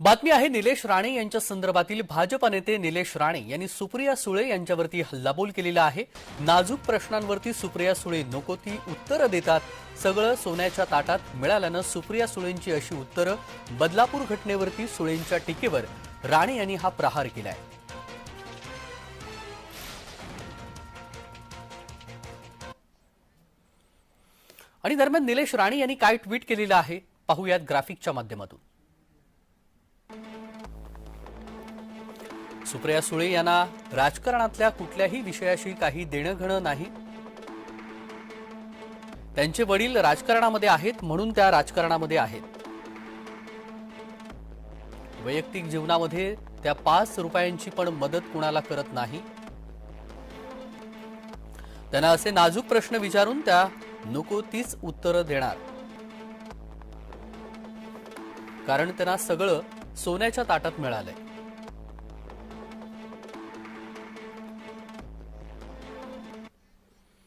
बातमी आहे निलेश राणे यांच्या संदर्भातील भाजप नेते निलेश राणे यांनी सुप्रिया सुळे यांच्यावरती हल्लाबोल केलेला आहे. नाजूक प्रश्नांवरती सुप्रिया सुळे नको ती उत्तरं देतात. सगळं सोन्याच्या ताटात मिळाल्यानं सुप्रिया सुळेंची अशी उत्तरं. बदलापूर घटनेवरती सुळेंच्या टीकेवर राणे यांनी हा प्रहार केलाय. आणि दरम्यान निलेश राणे यांनी काय ट्विट केलेलं आहे? पाहूयात ग्राफिकच्या माध्यमातून. सुप्रिया सुळे यांना राजकारणातल्या कुठल्याही विषयाशी काही देणं घेणं नाही. त्यांचे वडील राजकारणामध्ये आहेत म्हणून त्या राजकारणामध्ये आहेत. वैयक्तिक जीवनामध्ये त्या पाच रुपयांची पण मदत कुणाला करत नाही? त्यांना असे नाजूक प्रश्न विचारून त्या नको तीच उत्तरं देणार. कारण त्यांना सगळं सोन्याच्या ताटात मिळालंय.